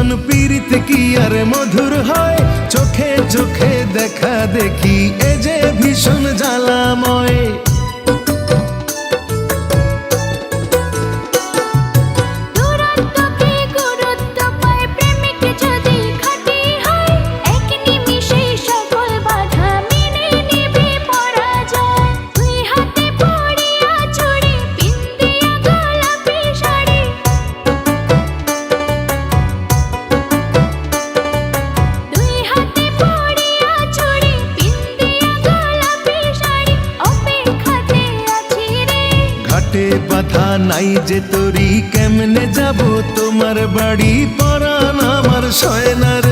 মিলন পীড়িত কি আর মধুর হয়? চোখে চোখে দেখা দেখি এ যে ভীষণ জ্বালা। ঘাটে বাধা নাই যে তোরি কেমনে যাব তোমার বাড়ি? পরান আমার সয়না রে।